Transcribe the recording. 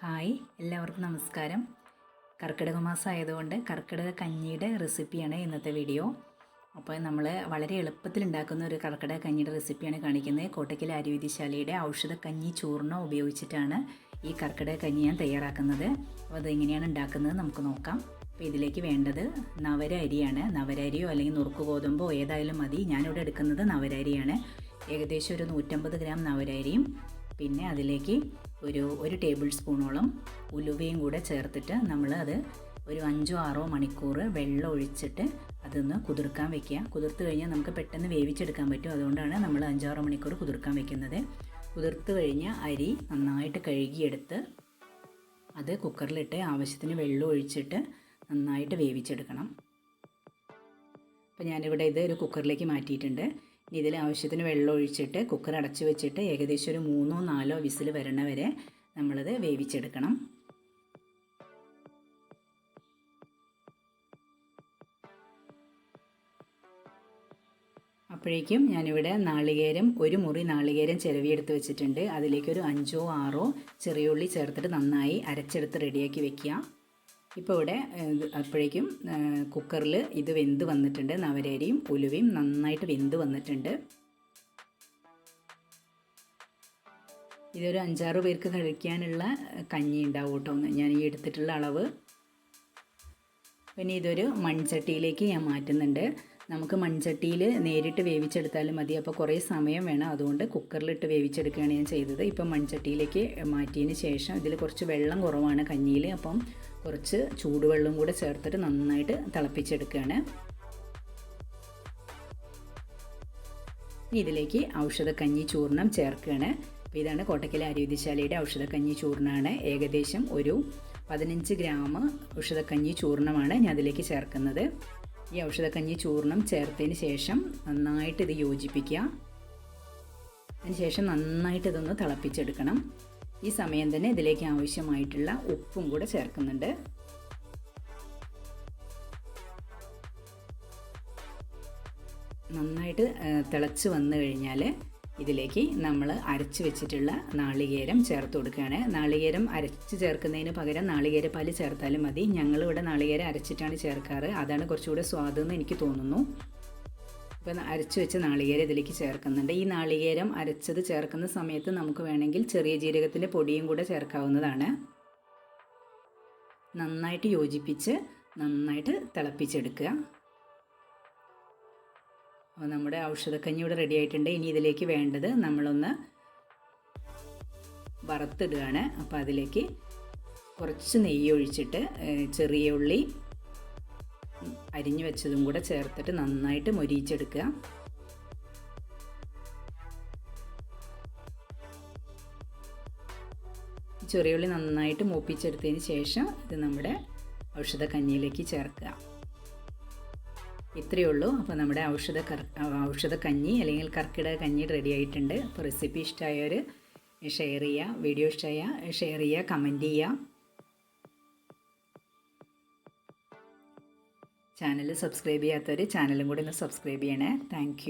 Hi എല്ലാവർക്കും നമസ്കാരം. കർക്കിടക മാസം ആയതുകൊണ്ട് കർക്കിടക കഞ്ഞിയുടെ റെസിപ്പിയാണ് ഇന്നത്തെ വീഡിയോ. അപ്പോൾ നമ്മൾ വളരെ എളുപ്പത്തിൽ ഉണ്ടാക്കുന്ന ഒരു കർക്കിടക കഞ്ഞിയുടെ റെസിപ്പിയാണ് കാണിക്കുന്നത്. കോട്ടയ്ക്കൽ ആര്യവൈദ്യശാലയുടെ ഔഷധ കഞ്ഞി ചൂർണം ഉപയോഗിച്ചിട്ടാണ് ഈ കർക്കിടക കഞ്ഞി ഞാൻ തയ്യാറാക്കുന്നത്. അപ്പോൾ അതെങ്ങനെയാണ് ഉണ്ടാക്കുന്നത് നമുക്ക് നോക്കാം. അപ്പോൾ ഇതിലേക്ക് വേണ്ടത് നവര അരിയാണ് അല്ലെങ്കിൽ നുറുക്ക് ഗോതമ്പോ ഏതായാലും മതി. ഞാനിവിടെ എടുക്കുന്നത് നവര അരിയാണ് ഏകദേശം ഒരു നൂറ്റമ്പത് ഗ്രാം നവര അരിയും പിന്നെ അതിലേക്ക് ഒരു ഒരു ടേബിൾ സ്പൂണോളം ഉലുവയും കൂടെ ചേർത്തിട്ട് നമ്മൾ അത് ഒരു അഞ്ചോ ആറോ മണിക്കൂർ വെള്ളം ഒഴിച്ചിട്ട് അതൊന്ന് കുതിർക്കാൻ വെക്കുക. കുതിർത്ത് കഴിഞ്ഞാൽ നമുക്ക് പെട്ടെന്ന് വേവിച്ചെടുക്കാൻ പറ്റും. അതുകൊണ്ടാണ് നമ്മൾ അഞ്ചാറോ മണിക്കൂർ കുതിർക്കാൻ വെക്കുന്നത്. കുതിർത്ത് കഴിഞ്ഞ അരി നന്നായിട്ട് കഴുകിയെടുത്ത് അത് കുക്കറിലിട്ട് ആവശ്യത്തിന് വെള്ളം ഒഴിച്ചിട്ട് നന്നായിട്ട് വേവിച്ചെടുക്കണം. അപ്പോൾ ഞാനിവിടെ ഇത് ഒരു കുക്കറിലേക്ക് മാറ്റിയിട്ടുണ്ട്. ഇതിൽ ആവശ്യത്തിന് വെള്ളം ഒഴിച്ചിട്ട് കുക്കർ അടച്ചു വെച്ചിട്ട് ഏകദേശം ഒരു മൂന്നോ നാലോ വിസിൽ വരണ വരെ നമ്മളത് വേവിച്ചെടുക്കണം. അപ്പോഴേക്കും ഞാനിവിടെ നാളികേരം ഒരു മുറി നാളികേരം ചിരവിയെടുത്ത് വെച്ചിട്ടുണ്ട്. അതിലേക്കൊരു അഞ്ചോ ആറോ ചെറിയ ഉള്ളി ചേർത്തിട്ട് നന്നായി അരച്ചെടുത്ത് റെഡിയാക്കി വെക്കുക. ഇപ്പോൾ ഇവിടെ അപ്പോഴേക്കും കുക്കറിൽ ഇത് വെന്ത് വന്നിട്ടുണ്ട്. നവരരിയും ഉലുവയും നന്നായിട്ട് വെന്ത് വന്നിട്ടുണ്ട്. ഇതൊരു അഞ്ചാറ് പേർക്ക് കഴിക്കാനുള്ള കഞ്ഞി ഉണ്ടാവും കേട്ടോ ഞാൻ ഈ എടുത്തിട്ടുള്ള അളവ്. പിന്നെ ഇതൊരു മൺചട്ടിയിലേക്ക് ഞാൻ മാറ്റുന്നുണ്ട്. നമുക്ക് മൺചട്ടിയിൽ നേരിട്ട് വേവിച്ചെടുത്താലും മതി. അപ്പോൾ കുറേ സമയം വേണം. അതുകൊണ്ട് കുക്കറിലിട്ട് വേവിച്ചെടുക്കുകയാണ് ഞാൻ ചെയ്തത്. ഇപ്പം മൺചട്ടിയിലേക്ക് മാറ്റിയതിന് ശേഷം ഇതിൽ കുറച്ച് വെള്ളം കുറവാണ് കഞ്ഞിയിൽ അപ്പം കുറച്ച് ചൂടുവെള്ളം കൂടെ ചേർത്തിട്ട് നന്നായിട്ട് തിളപ്പിച്ചെടുക്കുകയാണ്. ഇതിലേക്ക് ഔഷധക്കഞ്ഞി ചൂർണം ചേർക്കുകയാണ്. അപ്പോൾ ഇതാണ് കോട്ടക്കൽ ആരോഗ്യശാലയുടെ ഔഷധക്കഞ്ഞി ചൂർണമാണ് ഏകദേശം ഒരു പതിനഞ്ച് ഗ്രാം ഔഷധക്കഞ്ഞി ചൂർണമാണ് ഞാൻ അതിലേക്ക് ചേർക്കുന്നത്. ഈ ഔഷധക്കഞ്ഞി ചൂർണം ചേർത്തതിന് ശേഷം നന്നായിട്ട് ഇത് യോജിപ്പിക്കുക. അതിന് ശേഷം നന്നായിട്ട് ഇതൊന്ന് തിളപ്പിച്ചെടുക്കണം. ഈ സമയം തന്നെ ഇതിലേക്ക് ആവശ്യമായിട്ടുള്ള ഉപ്പും കൂടെ ചേർക്കുന്നുണ്ട്. നന്നായിട്ട് തിളച്ച് വന്നു കഴിഞ്ഞാൽ ഇതിലേക്ക് നമ്മൾ അരച്ച് വെച്ചിട്ടുള്ള നാളികേരം ചേർത്ത് കൊടുക്കുകയാണ്. നാളികേരം അരച്ച് ചേർക്കുന്നതിന് പകരം നാളികേര പാൽ ചേർത്താലും മതി. ഞങ്ങളിവിടെ നാളികേരം അരച്ചിട്ടാണ് ചേർക്കാറ്. അതാണ് കുറച്ചുകൂടെ സ്വാദെന്ന് എനിക്ക് തോന്നുന്നു. ഇപ്പം അരച്ച് വെച്ച നാളികേരം ഇതിലേക്ക് ചേർക്കുന്നുണ്ട്. ഈ നാളികേരം അരച്ചത് ചേർക്കുന്ന സമയത്ത് നമുക്ക് വേണമെങ്കിൽ ചെറിയ ജീരകത്തിന്റെ പൊടിയും കൂടെ ചേർക്കാവുന്നതാണ്. നന്നായിട്ട് യോജിപ്പിച്ച് നന്നായിട്ട് തിളപ്പിച്ചെടുക്കുക. അപ്പോൾ നമ്മുടെ ഔഷധക്കഞ്ഞി ഇവിടെ റെഡി ആയിട്ടുണ്ട്. ഇനി ഇതിലേക്ക് വേണ്ടത് നമ്മളൊന്ന് വറുത്തിടുകയാണ്. അപ്പോൾ അതിലേക്ക് കുറച്ച് നെയ്യ് ഒഴിച്ചിട്ട് ചെറിയ ഉള്ളി അരിഞ്ഞു വെച്ചതും കൂടെ ചേർത്തിട്ട് നന്നായിട്ട് മൊരിയിച്ചെടുക്കുക. ചെറിയുള്ളി നന്നായിട്ട് മൂപ്പിച്ചെടുത്തതിന് ശേഷം ഇത് നമ്മുടെ ഔഷധ കഞ്ഞിയിലേക്ക് ചേർക്കുക. ഇത്രയേ ഉള്ളൂ. അപ്പോൾ നമ്മുടെ ഔഷധ കർ ഔഷധ കഞ്ഞി അല്ലെങ്കിൽ കർക്കിടക കഞ്ഞി റെഡി ആയിട്ടുണ്ട്. അപ്പോൾ റെസിപ്പി ഇഷ്ടമായവർ ഷെയർ ചെയ്യുക വീഡിയോ ഇഷ്ടമായ ഷെയർ ചെയ്യുക കമന്റ് ചെയ്യുക. ചാനൽ സബ്സ്ക്രൈബ് ചെയ്യാത്തവർ ചാനലും കൂടി ഒന്ന് സബ്സ്ക്രൈബ് ചെയ്യണേ. താങ്ക്